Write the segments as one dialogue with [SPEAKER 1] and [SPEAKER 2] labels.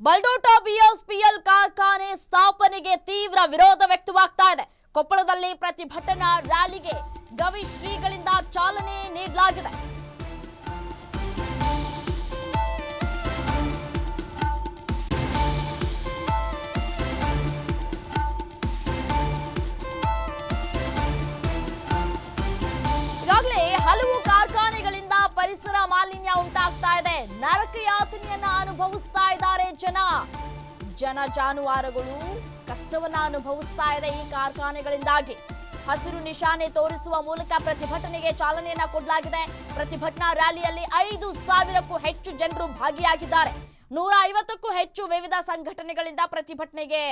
[SPEAKER 1] ಬಲ್ಡೋಟ ಬಿಎಸ್ಪಿಎಲ್ ಕಾರ್ಖಾನೆ ಸ್ಥಾಪನೆಗೆ ತೀವ್ರ ವಿರೋಧ ವ್ಯಕ್ತವಾಗ್ತಾ ಇದೆ. ಕೊಪ್ಪಳದಲ್ಲಿ ಪ್ರತಿಭಟನಾ ರ್ಯಾಲಿಗೆ ಗವಿ ಶ್ರೀಗಳಿಂದ ಚಾಲನೆ ನೀಡಲಾಗಿದೆ. ಈಗಾಗಲೇ ಹಲವು ಕಾರ್ಖಾನೆಗಳಿಂದ ಪರಿಸರ ಮಾಲಿನ್ಯ ಉಂಟಾಗ್ತಾ ಇದೆ. ನರಕ ಯಾತನೆಯನ್ನ ಅನುಭವಿಸ್ತಾ ಜನ ಜನ ಜಾನುವಾರುಗಳು ಕಷ್ಟವನ್ನ ಅನುಭವಿಸ್ತಾ ಇದೆ ಈ ಕಾರ್ಖಾನೆಗಳಿಂದಾಗಿ. ಹಸಿರು ನಿಶಾನೆ ತೋರಿಸುವ ಮೂಲಕ ಪ್ರತಿಭಟನೆಗೆ ಚಾಲನೆಯನ್ನ ಕೊಡಲಾಗಿದೆ. ಪ್ರತಿಭಟನಾ ರ್ಯಾಲಿಯಲ್ಲಿ ಐದು ಸಾವಿರಕ್ಕೂ ಹೆಚ್ಚು ಜನರು ಭಾಗಿಯಾಗಿದ್ದಾರೆ. ನೂರ ಐವತ್ತಕ್ಕೂ ಹೆಚ್ಚು ವಿವಿಧ ಸಂಘಟನೆಗಳಿಂದ ಪ್ರತಿಭಟನೆಗೆ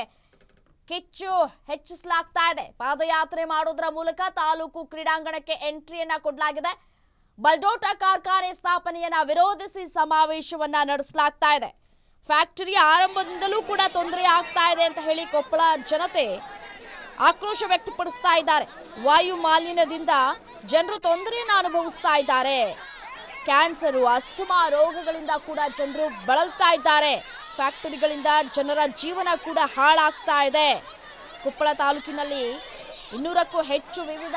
[SPEAKER 1] ಕಿಚ್ಚು ಹೆಚ್ಚಿಸಲಾಗ್ತಾ ಇದೆ. ಪಾದಯಾತ್ರೆ ಮಾಡೋದ್ರ ಮೂಲಕ ತಾಲೂಕು ಕ್ರೀಡಾಂಗಣಕ್ಕೆ ಎಂಟ್ರಿಯನ್ನ ಕೊಡಲಾಗಿದೆ. ಬಲ್ಡೋಟ ಕಾರ್ಖಾನೆ ಸ್ಥಾಪನೆಯನ್ನ ವಿರೋಧಿಸಿ ಸಮಾವೇಶವನ್ನ ನಡೆಸಲಾಗ್ತಾ ಇದೆ. ಫ್ಯಾಕ್ಟರಿ ಆರಂಭದಿಂದಲೂ ಕೂಡ ತೊಂದರೆ ಆಗ್ತಾ ಇದೆ ಅಂತ ಹೇಳಿ ಕೊಪ್ಪಳ ಜನತೆ ಆಕ್ರೋಶ ವ್ಯಕ್ತಪಡಿಸ್ತಾ ಇದ್ದಾರೆ. ವಾಯು ಮಾಲಿನ್ಯದಿಂದ ಜನರು ತೊಂದರೆಯನ್ನು ಅನುಭವಿಸ್ತಾ ಇದ್ದಾರೆ. ಕ್ಯಾನ್ಸರು ಅಸ್ಥಮಾ ರೋಗಗಳಿಂದ ಕೂಡ ಜನರು ಬಳಲ್ತಾ ಇದ್ದಾರೆ. ಫ್ಯಾಕ್ಟರಿಗಳಿಂದ ಜನರ ಜೀವನ ಕೂಡ ಹಾಳಾಗ್ತಾ ಇದೆ. ಕೊಪ್ಪಳ ತಾಲೂಕಿನಲ್ಲಿ ಇನ್ನೂರಕ್ಕೂ ಹೆಚ್ಚು ವಿವಿಧ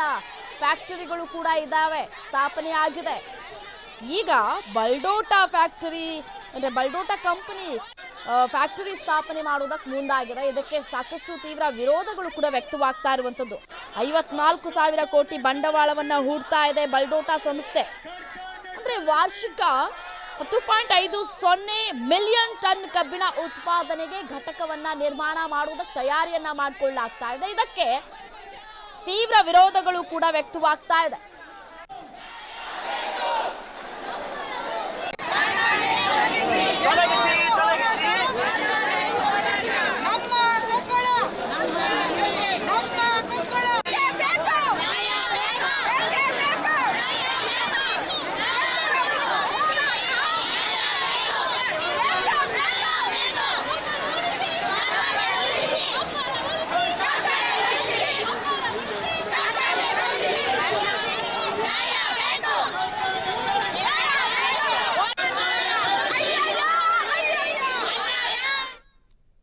[SPEAKER 1] ಫ್ಯಾಕ್ಟರಿಗಳು ಕೂಡ ಇದ್ದಾವೆ ಸ್ಥಾಪನೆ ಆಗಿದೆ ಈಗ ಬಲ್ಡೋಟಾ ಫ್ಯಾಕ್ಟರಿ ಅಂದರೆ ಬಲ್ಡೋಟಾ ಕಂಪನಿ ಫ್ಯಾಕ್ಟರಿ ಸ್ಥಾಪನೆ ಮಾಡೋದಕ್ಕೆ ಮುಂದಾಗಿದೆ. ಇದಕ್ಕೆ ಸಾಕಷ್ಟು ತೀವ್ರ ವಿರೋಧಗಳು ಕೂಡ ವ್ಯಕ್ತವಾಗ್ತಾ ಇರುವಂಥದ್ದು. ಐವತ್ನಾಲ್ಕು ಸಾವಿರ ಕೋಟಿ ಬಂಡವಾಳವನ್ನ ಹೂಡ್ತಾ ಇದೆ ಬಲ್ಡೋಟಾ ಸಂಸ್ಥೆ. ಅಂದರೆ ವಾರ್ಷಿಕ ಹತ್ತು ಪಾಯಿಂಟ್ ಐದು ಸೊನ್ನೆ ಮಿಲಿಯನ್ ಟನ್ ಕಬ್ಬಿಣ ಉತ್ಪಾದನೆಗೆ ಘಟಕವನ್ನ ನಿರ್ಮಾಣ ಮಾಡುವುದಕ್ಕೆ ತಯಾರಿಯನ್ನ ಮಾಡಿಕೊಳ್ಳಲಾಗ್ತಾ ಇದೆ. ಇದಕ್ಕೆ ತೀವ್ರ ವಿರೋಧಗಳು ಕೂಡ ವ್ಯಕ್ತವಾಗ್ತಾ ಇದೆ.